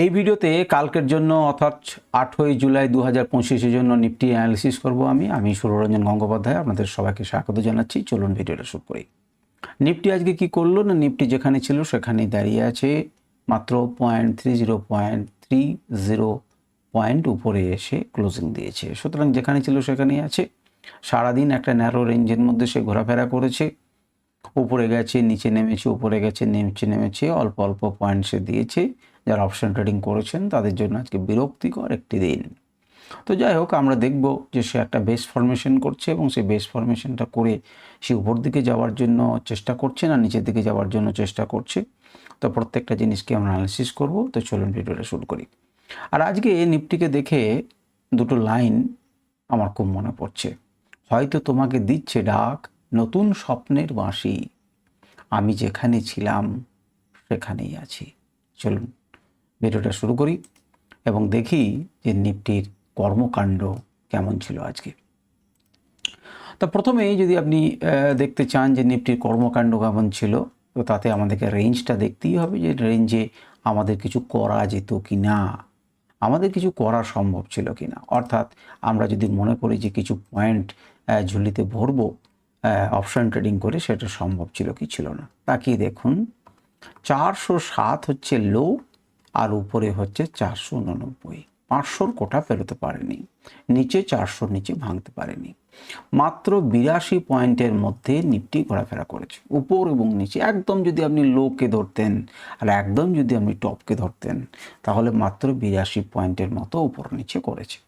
এই ভিডিওতে কালকের জন্য অর্থাৎ আঠই জুলাই দু হাজার পঁচিশের জন্য নিফটি অ্যানালিসিস করব আমি। আমি সুররঞ্জন গঙ্গোপাধ্যায়, আপনাদের সবাইকে স্বাগত জানাচ্ছি। চলুন ভিডিওটা শুরু করি। নিফটি আজকে কি করল না? নিফটি যেখানে ছিল সেখানেই দাঁড়িয়ে আছে, মাত্র point three zero point three zero point উপরে এসে ক্লোজিং দিয়েছে। সুতরাং যেখানে ছিল সেখানেই আছে। সারাদিন একটা ন্যারো রেঞ্জের মধ্যে সে ঘোরাফেরা করেছে। উপরে গেছে, নিচে নেমেছে, উপরে গেছে, নিচে নেমেছে, অল্প অল্প পয়েন্ট সে দিয়েছে। যারা অপশন ট্রেডিং করেছেন তাদের জন্য আজকে বিরক্তিকর একটি দিন। তো যাই হোক, আমরা দেখব যে সে একটা বেস ফরমেশন করছে এবং সেই বেস ফরমেশনটা করে সে উপর দিকে যাওয়ার জন্য চেষ্টা করছে না, নিচের দিকে যাওয়ার জন্য চেষ্টা করছে। তো প্রত্যেকটা জিনিসকে আমরা অ্যানালিসিস করব। তো চলুন ভিডিওটা শুরু করি। আর আজকে নিফটিকে দেখে দুটো লাইন আমার খুব মনে পড়ছে। হয়তো তোমাকে দিচ্ছে ডাক, নতুন স্বপ্নের বাঁশি। আমি যেখানে ছিলাম, সেখানেই আছি। চলুন ভিডিওটা শুরু করি এবং দেখি যে নিফটির কর্মকাণ্ড কেমন ছিল আজকে। তা প্রথমেই যদি আপনি দেখতে চান যে নিফটির কর্মকাণ্ড কেমন ছিল, তো তাতে আমাদেরকে রেঞ্জটা দেখতেই হবে যে রেঞ্জে আমাদের কিছু করা যেত কি না, আমাদের কিছু করা সম্ভব ছিল কি না। অর্থাৎ আমরা যদি মনে করি যে কিছু পয়েন্ট ঝুলিতে ভরবো অপশন ট্রেডিং করে সেটা সম্ভব ছিল কি ছিল না। তাকিয়ে দেখুন, চারশো সাত হচ্ছে লো আর উপরে হচ্ছে চারশো উননব্বই। পাঁচশোর কোটা ফেরোতে পারেনি। নিচে চারশোর নিচে ভাঙতে পারেনি। মাত্র বিরাশি পয়েন্টের মধ্যে নিফটি ঘোরাফেরা করেছে। উপর এবং নিচে। একদম যদি আপনি লোকে ধরতেন আর একদম যদি আপনি টপকে ধরতেন, তাহলে মাত্র বিরাশি পয়েন্টের মতো উপর নিচে করেছে।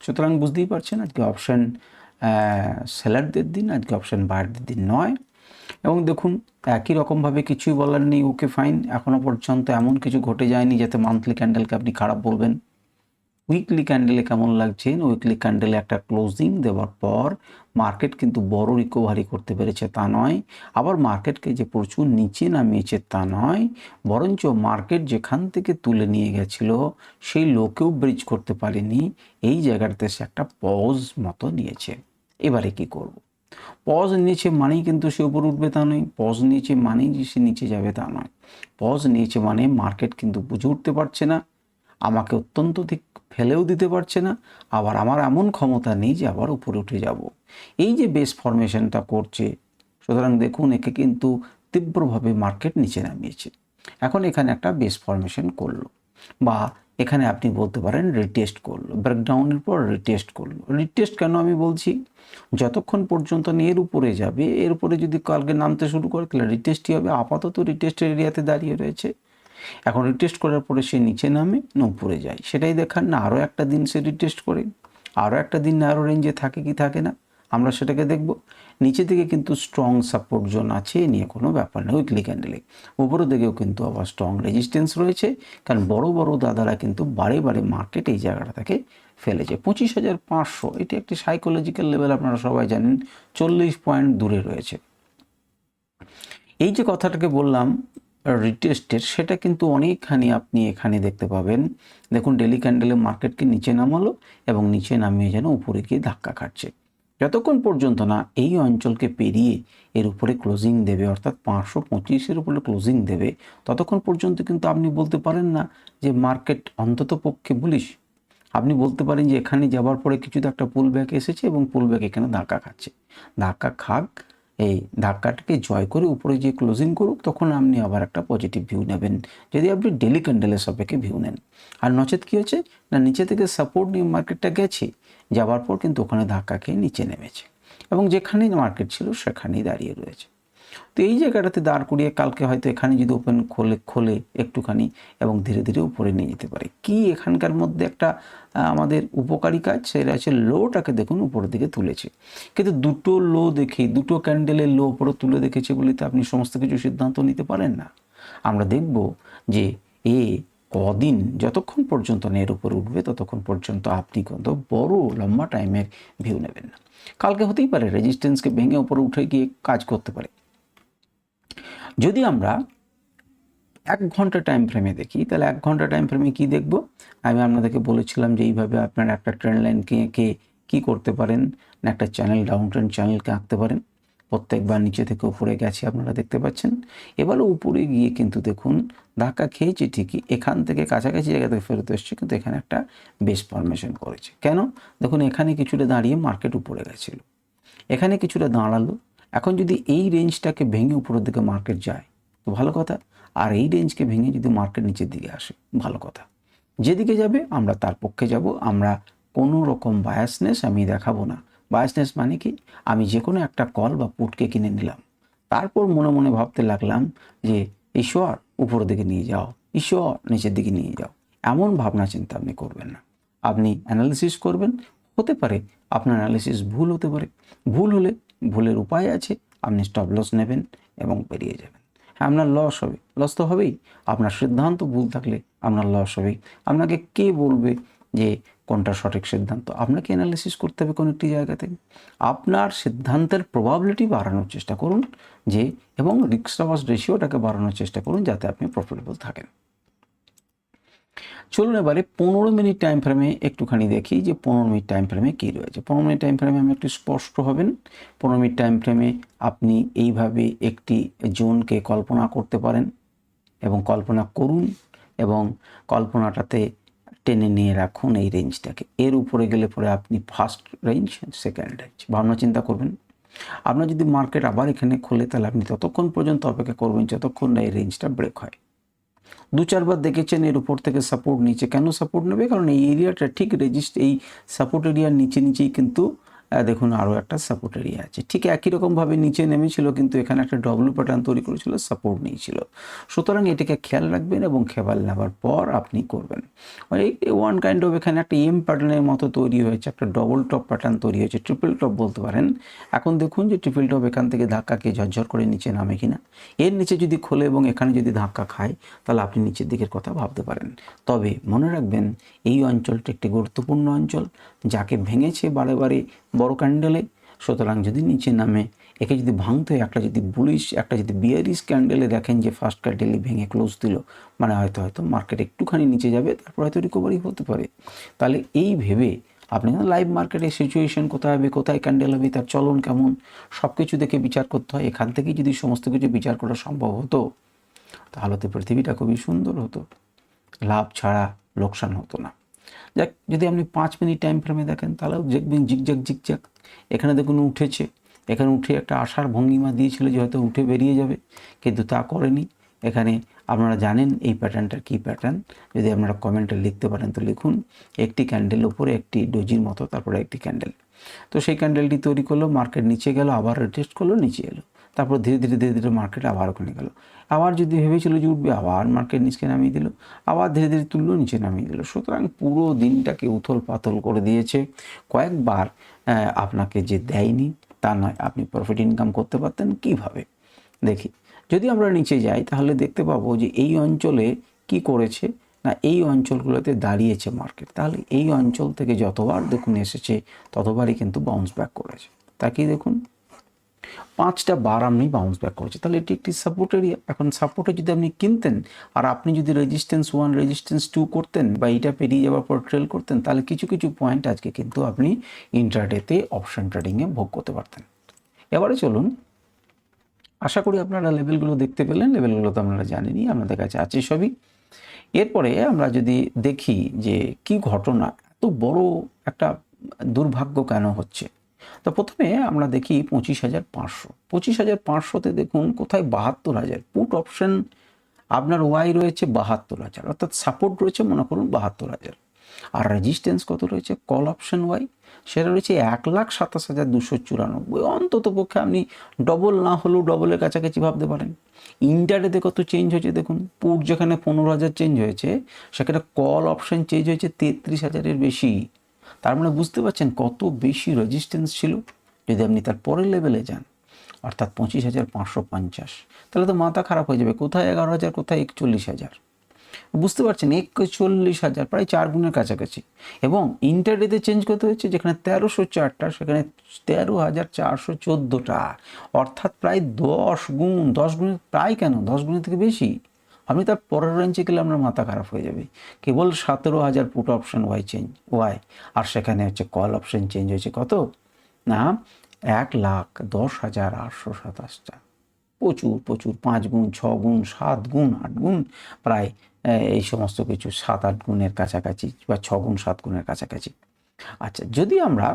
সুতরাং বুঝতেই পারছেন, আজকে অপশন সেলারদের দিন, আজকে অপশন বায়ারদের দিন নয়। এবং দেখুন, একই রকমভাবে কিছুই বলার নেই, ওকে ফাইন এখনও পর্যন্ত এমন কিছু ঘটে যায়নি যাতে মান্থলি ক্যান্ডেলকে আপনি খারাপ বলবেন। উইকলি ক্যান্ডেলে কেমন লাগছে? উইকলি ক্যান্ডেলে একটা ক্লোজিং দেওয়ার পর মার্কেট কিন্তু বড় রিকভারি করতে পেরেছে, তা নয়। আবার মার্কেটকে যে প্রচুর নিচে নামিয়েছে, তা নয়। বরঞ্চ মার্কেট যেখান থেকে তুলে নিয়ে গেছিল, সেই লোকেও ব্রিজ করতে পারেনি। এই জায়গাটাতে সে একটা পজ মতো নিয়েছে। এবারে কি করব। পজ নিয়েছে মানেই কিন্তু সে উপর উঠবে তা নয়। পজ নিয়েছে মানেই যে সে নিচে যাবে তা নয়। পজ নিয়েছে মানে মার্কেট কিন্তু বুঝে উঠতে পারছে না, আমাকে অত্যন্ত দিক ফেলেও দিতে পারছে না, আবার আমার এমন ক্ষমতা নেই যে আবার উপরে উঠে যাব। এই যে বেস ফরমেশনটা করছে, সুতরাং দেখুন একে কিন্তু তীব্রভাবে মার্কেট নিচে নামিয়েছে। এখন এখানে একটা বেস ফরমেশন করল, বা এখানে আপনি বলতে পারেন রিটেস্ট করল। ব্রেকডাউনের পর রিটেস্ট করল। রিটেস্ট কেন আমি বলছি? যতক্ষণ পর্যন্ত এর উপরে যাবে, এর উপরে যদি কালকে নামতে শুরু করে, তাহলে রিটেস্টই হবে। আপাতত রিটেস্টের এরিয়াতে দাঁড়িয়ে রয়েছে। এখন রিটেস্ট করার পরে সে নিচে নামে, না উপরে যায়। সেটাই দেখান না আরও একটা দিন সে রিটেস্ট করে। আরও একটা দিন আরও রেঞ্জে থাকে কি থাকে না। আমরা সেটাকে দেখব। নিচে থেকে কিন্তু স্ট্রং সাপোর্ট জোন আছে নিয়ে কোনো ব্যাপার নেই উইকলি ক্যান্ডেলে উপরের দিকেও কিন্তু আবার স্ট্রং রেজিস্ট্যান্স রয়েছে, কারণ বড় বড় দাদারা কিন্তু বারে বারে মার্কেট এই জায়গাটা থেকে ফেলেছে। পঁচিশ হাজার পাঁচশো, এটি একটি সাইকোলজিক্যাল লেভেল আপনারা সবাই জানেন, চল্লিশ পয়েন্ট দূরে রয়েছে। এই যে কথাটাকে বললাম রিটেস্টের সেটা কিন্তু অনেকখানি আপনি এখানে দেখতে পাবেন। দেখুন ডেলি ক্যান্ডেলে মার্কেটকে নিচে নামালো এবং নিচে নামিয়ে যেন উপরে গিয়ে ধাক্কা খাচ্ছে। যতক্ষণ পর্যন্ত না এই অঞ্চলকে পেরিয়ে এর উপরে ক্লোজিং দেবে, অর্থাৎ পাঁচশো পঁচিশের উপরে ক্লোজিং দেবে, ততক্ষণ পর্যন্ত কিন্তু আপনি বলতে পারেন না যে মার্কেট অন্তত পক্ষে বুলিশ আপনি বলতে পারেন যে এখানে যাওয়ার পরে কিছু তো একটা পুল ব্যাগ এসেছে এবং পুল ব্যাগ এখানে ধাক্কা খাচ্ছে। ধাক্কা খাক এই ধাক্কাটাকে জয় করে উপরে যে ক্লোজিং করুক, তখন আপনি আবার একটা পজিটিভ ভিউ নেবেন। যদি আপনি ডেলি ক্যান্ডেলের সাপেক্ষে ভিউ নেন। আর নচেত কী হচ্ছে? না, নিচে থেকে সাপোর্ট নিয়ে মার্কেটটা গেছে, যাওয়ার পর কিন্তু ওখানে ধাক্কা খেয়ে নিচে নেমেছে। এবং যেখানেই মার্কেট ছিল, সেখানেই দাঁড়িয়ে রয়েছে। তো এই জায়গাটাতে দাঁড় করিয়ে কালকে হয়তো এখানে যদি ওপেন খোলে খোলে একটুখানি এবং ধীরে ধীরে উপরে নিয়ে যেতে পারে। কি এখানকার মধ্যে একটা আমাদের উপকারী কাজ? সেটা হচ্ছে লোটাকে দেখুন উপরের দিকে তুলেছে। কিন্তু দুটো লো দেখে দুটো ক্যান্ডেলের লো উপরে তুলে দেখেছে বলে তো আপনি সমস্ত কিছু সিদ্ধান্ত নিতে পারেন না। আমরা দেখব যে এ কদিন যতক্ষণ পর্যন্ত এর উপরে উঠবে, ততক্ষণ পর্যন্ত আপনি কিন্তু বড় লম্বা টাইমের ভিউ নেবেন না। কালকে হতেই পারে রেজিস্ট্যান্সকে ভেঙে উপরে উঠে গিয়ে কাজ করতে পারে। যদি আমরা এক ঘণ্টা টাইম ফ্রেমে দেখি, তাহলে এক ঘণ্টা টাইম ফ্রেমে কি দেখব? আমি আপনাদেরকে বলেছিলাম যে এইভাবে আপনার একটা ট্রেন্ড লাইনকে কে, কী করতে পারেন না একটা চ্যানেল ডাউন ট্রেন্ড চ্যানেলকে আঁকতে পারেন। প্রত্যেকবার নিচে থেকে উপরে গেছে, আপনারা দেখতে পাচ্ছেন। এবারও উপরে গিয়ে কিন্তু দেখুন, ধাক্কা খেয়েছে ঠিকই, এখান থেকে কাছাকাছি জায়গা থেকে ফেরত এসছে, কিন্তু এখানে একটা বেস ফরমেশন করেছে। কেন? দেখুন, এখানে কিছুটা দাঁড়িয়ে মার্কেট উপরে গেছিল। এখানে কিছুটা দাঁড়াল এখন যদি এই রেঞ্জটাকে ভেঙে উপরের দিকে মার্কেট যায়, তো ভালো কথা। আর এই রেঞ্জকে ভেঙে যদি মার্কেট নিচের দিকে আসে, ভালো কথা। যেদিকে যাবে, আমরা তার পক্ষে যাব। আমরা কোনো রকম বায়াসনেস আমি দেখাবো না। বায়াসনেস মানে কি? আমি যে কোনো একটা কল বা পুটকে কিনে নিলাম। তারপর মনে মনে ভাবতে লাগলাম যে, ঈশ্বর, উপরের দিকে নিয়ে যাও। ঈশ্বর, নিচের দিকে নিয়ে যাও। এমন ভাবনা চিন্তা আপনি করবেন না। আপনি অ্যানালিসিস করবেন। হতে পারে আপনার অ্যানালিসিস ভুল হতে পারে। ভুল হলে ভুলের উপায় আছে, আপনি স্টপ লস নেবেন এবং বেরিয়ে যাবেন। হ্যাঁ আপনার লস হবে। লস তো হবেই। আপনার সিদ্ধান্ত ভুল থাকলে আপনার লস হবেই। আপনাকে কে বলবে যে কোনটা সঠিক সিদ্ধান্ত? আপনাকে অ্যানালিসিস করতে হবে কোনো একটি জায়গা থেকে। আপনার সিদ্ধান্তের প্রবাবিলিটি বাড়ানোর চেষ্টা করুন যে, এবং রিক্স লস রেশিওটাকে বাড়ানোর চেষ্টা করুন যাতে আপনি প্রফিটেবল থাকেন। চলুন এবারে পনেরো মিনিট টাইম ফ্রেমে একটুখানি দেখি যে পনেরো মিনিট টাইম ফ্রেমে কী রয়েছে। পনেরো মিনিট টাইম ফ্রেমে আমি একটু স্পষ্ট হবেন। পনেরো মিনিট টাইম ফ্রেমে আপনি এইভাবে একটি জোনকে কল্পনা করতে পারেন এবং কল্পনা করুন এবং কল্পনাটাতে টেনে নিয়ে রাখুন এই রেঞ্জটাকে এর উপরে গেলে পরে আপনি ফার্স্ট রেঞ্জ সেকেন্ড রেঞ্জ ভাবনা চিন্তা করবেন। আপনার যদি মার্কেট আবার এখানে খোলে তাহলে আপনি ততক্ষণ পর্যন্ত অপেক্ষা করবেন যতক্ষণ না এই রেঞ্জটা ব্রেক হয়। দু চারবার দেখেছেন এর উপর থেকে সাপোর্ট নিচে কেন সাপোর্ট নেবে? কারণ এই এরিয়াটা ঠিক রেজিস্ট এই সাপোর্ট এরিয়ার নিচে নিচেই কিন্তু দেখুন, আরও একটা সাপোর্ট এরিয়া আছে। ঠিক একই রকমভাবে নিচে নেমেছিল, কিন্তু এখানে একটা ডব্লু প্যাটার্ন তৈরি করেছিল সাপোর্ট নিয়েছিল। সুতরাং এটাকে খেয়াল রাখবেন এবং খেয়াল নেওয়ার পর আপনি করবেন। ওয়ান কাইন্ড অফ এখানে একটা এম প্যাটার্নের মতো তৈরি হয়েছে, একটা ডবল টপ প্যাটার্ন তৈরি হয়েছে ট্রিপল টপ বলতে পারেন। এখন দেখুন যে ট্রিপল টপ এখান থেকে ধাক্কাকে ঝরঝর করে নিচে নামে কিনা। এর নিচে যদি খোলে এবং এখানে যদি ধাক্কা খায়, তাহলে আপনি নিচের দিকের কথা ভাবতে পারেন। তবে মনে রাখবেন, এই অঞ্চলটি একটি গুরুত্বপূর্ণ অঞ্চল, যাকে ভেঙেছে বারে বারে বড় ক্যান্ডেলে। সুতরাং যদি নিচে নামে, একে যদি ভাঙতে হয় একটা যদি বুলিশ একটা যদি বিয়ারিশ ক্যান্ডেলে দেখেন যে ফার্স্ট ক্যান্ডেলে ভেঙে ক্লোজ দিল মানে হয়তো হয়তো মার্কেট একটুখানি নিচে যাবে, তারপর হয়তো রিকভারি হতে পারে। তাহলে এই ভেবে আপনি লাইভ মার্কেটের সিচুয়েশন কোথায় হবে, কোথায় ক্যান্ডেল হবে, তার চলন কেমন সব কিছু দেখে বিচার করতে হয়। এখান থেকেই যদি সমস্ত কিছু বিচার করা সম্ভব হতো, তাহলে তো পৃথিবীটা খুবই সুন্দর হতো। লাভ ছাড়া লোকসান হতো না। যাক, যদি আপনি পাঁচ মিনিট টাইম ফ্রেমে দেখেন, তাহলেও দেখবেন জিগজাক জিগজাক এখানে দেখুন উঠেছে। এখানে উঠে একটা আশার ভঙ্গিমা দিয়েছিল যে হয়তো উঠে বেরিয়ে যাবে, কিন্তু তা করেনি। এখানে আপনারা জানেন এই প্যাটার্নটার কী প্যাটার্ন যদি আপনারা কমেন্টে লিখতে পারেন তো লিখুন, একটি ক্যান্ডেল উপরে একটি ডোজির মতো, তারপরে একটি ক্যান্ডেল তো সেই ক্যান্ডেলটি তৈরি করল মার্কেট নিচে গেল, আবার টেস্ট করল, নিচে এলো। তারপর ধীরে ধীরে ধীরে ধীরে মার্কেট আবার ওখানে গেল। আবার যদি ভেবেছিল যে উঠবে, আবার মার্কেট নিচে নামিয়ে দিল, আবার ধীরে ধীরে তুললো, নিচে নামিয়ে দিল। সুতরাং পুরো দিনটাকে উথল পাথল করে দিয়েছে। কয়েকবার আপনাকে যে দেয়নি, তা নয়, আপনি প্রফিট ইনকাম করতে পারতেন। কীভাবে? দেখি। যদি আমরা নিচে যাই, তাহলে দেখতে পাবো যে এই অঞ্চলে কি করেছে না এই অঞ্চলগুলোতে দাঁড়িয়েছে মার্কেট তাহলে এই অঞ্চল থেকে যতবার দেখুন এসেছে, ততবারই কিন্তু বাউন্স ব্যাক করেছে। তাকিয়ে দেখুন, পাঁচটা বার আপনি বাউন্স ব্যাক করেছে। তাহলে এটি একটি সাপোর্ট এরিয়া এখন সাপোর্টে যদি আপনি কিনতেন আর আপনি যদি রেজিস্ট্যান্স ওয়ান রেজিস্ট্যান্স টু করতেন বা এটা পেরিয়ে যাওয়ার পর ট্রেল করতেন, তাহলে কিছু কিছু পয়েন্ট আজকে কিন্তু আপনি ইন্টারডেতে অপশন ট্রেডিংয়ে ভোগ করতে পারতেন। এবারে চলুন আশা করি আপনারা লেভেলগুলো দেখতে পেলেন লেভেলগুলো তো আপনারা জানেনই, আপনাদের কাছে আছে সবই। এরপরে আমরা যদি দেখি যে কি ঘটনা, এত বড় একটা দুর্ভাগ্য কেন হচ্ছে? তো প্রথমে আমরা দেখি পঁচিশ হাজার পাঁচশো। পঁচিশ হাজার পাঁচশোতে দেখুন কোথায় বাহাত্তর হাজার। পুট অপশন আপনার ওয়াই রয়েছে বাহাত্তর হাজার, অর্থাৎ সাপোর্ট রয়েছে মনে করুন বাহাত্তর হাজার। আর রেজিস্ট্যান্স কত রয়েছে? কল অপশন ওয়াই সেটা রয়েছে এক লাখ সাতাশ হাজার দুশো চুরানব্বই। অন্তত পক্ষে আপনি ডবল না হলেও ডবলের কাছাকাছি ভাবতে পারেন। ইন্টারনেটে কত চেঞ্জ হয়েছে দেখুন? পুট যেখানে পনেরো হাজার চেঞ্জ হয়েছে, সেখানে কল অপশন চেঞ্জ হয়েছে তেত্রিশ হাজারের বেশি। তার মানে বুঝতে পারছেন কত বেশি রেজিস্ট্যান্স ছিল? যদি আপনি তার পরের লেভেলে যান, অর্থাৎ পঁচিশ হাজার পাঁচশো পঞ্চাশ, তাহলে তো মাথা খারাপ হয়ে যাবে। কোথায় এগারো হাজার, কোথায় একচল্লিশ হাজার? বুঝতে পারছেন, একচল্লিশ হাজার, প্রায় চার গুণের কাছাকাছি। এবং ইন্টারডেতে চেঞ্জ করতে হয়েছে? যেখানে তেরোশো চারটা, সেখানে তেরো হাজার চারশো চোদ্দোটা। অর্থাৎ প্রায় দশ গুণ, দশ গুণের প্রায় কেন? দশ গুণের থেকে বেশি? আপনি তার পরের রেঞ্জে গেলে আপনার মাথা খারাপ হয়ে যাবে। কেবল সতেরো হাজার put option Y change Y আর সেখানে হচ্ছে কল অপশন চেঞ্জ হয়েছে কত? না, এক লাখ দশ হাজার আটশো সাতাশটা। প্রচুর প্রচুর, পাঁচ গুণ, ছ গুণ, সাত গুণ, আট গুণ, প্রায় এই সমস্ত কিছু সাত আট গুণের কাছাকাছি বা ছ গুণ সাত গুণের কাছাকাছি। আচ্ছা যদি আমরা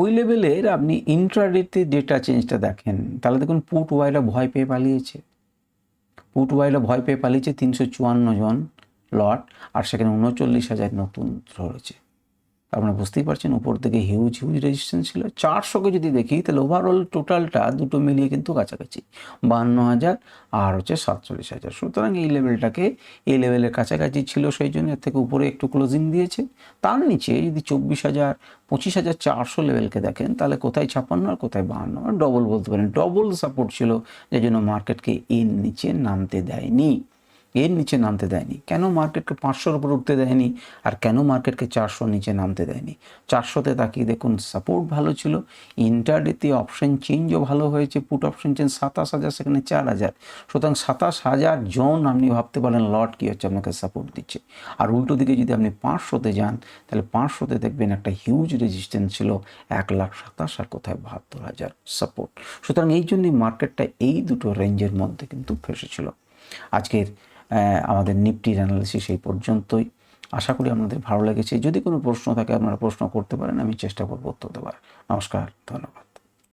ওই লেভেলের আপনি ইন্ট্রাডেতে ডেটা চেঞ্জটা দেখেন, তাহলে দেখুন পুট ওয়াইলা ভয় পেয়ে পালিয়েছে। পুট ওয়াইলা ভয় পেয়ে পালিয়েছে তিনশো চুয়ান্ন জন লট আর সেখানে উনচল্লিশ হাজার নতুন ধরেছে। আপনারা বুঝতেই পারছেন, উপর থেকে হিউজ হিউজ রেজিস্ট্যান্স ছিল। চারশোকে যদি দেখি, তাহলে ওভারঅল টোটালটা দুটো মিলিয়ে কিন্তু কাছাকাছি। বান্ন হাজার আর হচ্ছে সাতচল্লিশ হাজার। সুতরাং এই লেভেলটাকে এই লেভেলের কাছাকাছি ছিল সেই জন্য এর থেকে উপরে একটু ক্লোজিং দিয়েছে। তার নিচে যদি চব্বিশ হাজার, পঁচিশ হাজার চারশো লেভেলকে দেখেন, তাহলে কোথায় ছাপ্পান্ন আর কোথায় বাহান্ন? ডবল বলতে পারেন ডবল সাপোর্ট ছিল যে জন্য মার্কেটকে এর নিচে নামতে দেয়নি। এর নিচে নামতে দেয়নি। কেন মার্কেটকে পাঁচশোর উপর উঠতে দেয়নি আর কেন মার্কেটকে চারশো নিচে নামতে দেয়নি? চারশোতে তাকিয়ে দেখুন সাপোর্ট ভালো ছিল ইন্টারডেতে অপশন চেঞ্জও ভালো হয়েছে পুট অপশন চেঞ্জ সাতাশ হাজার, সেখানে চার হাজার। সুতরাং সাতাশ হাজার জন আপনি ভাবতে পারেন লট কী হচ্ছে? আপনাকে সাপোর্ট দিচ্ছে। আর উল্টো দিকে যদি আপনি পাঁচশোতে যান, তাহলে পাঁচশোতে দেখবেন একটা হিউজ রেজিস্ট্যান্স ছিল, এক লাখ সাতাশ আর কোথায় বাহাত্তর হাজার সাপোর্ট সুতরাং এই জন্যই মার্কেটটা এই দুটো রেঞ্জের মধ্যে কিন্তু ফেসেছিল। আজকের আমাদের নিফটির অ্যানালিসিস এই পর্যন্তই। আশা করি আপনাদের ভালো লেগেছে। যদি কোনো প্রশ্ন থাকে, আপনারা প্রশ্ন করতে পারেন, আমি চেষ্টা করব উত্তর দেওয়ার। নমস্কার, ধন্যবাদ।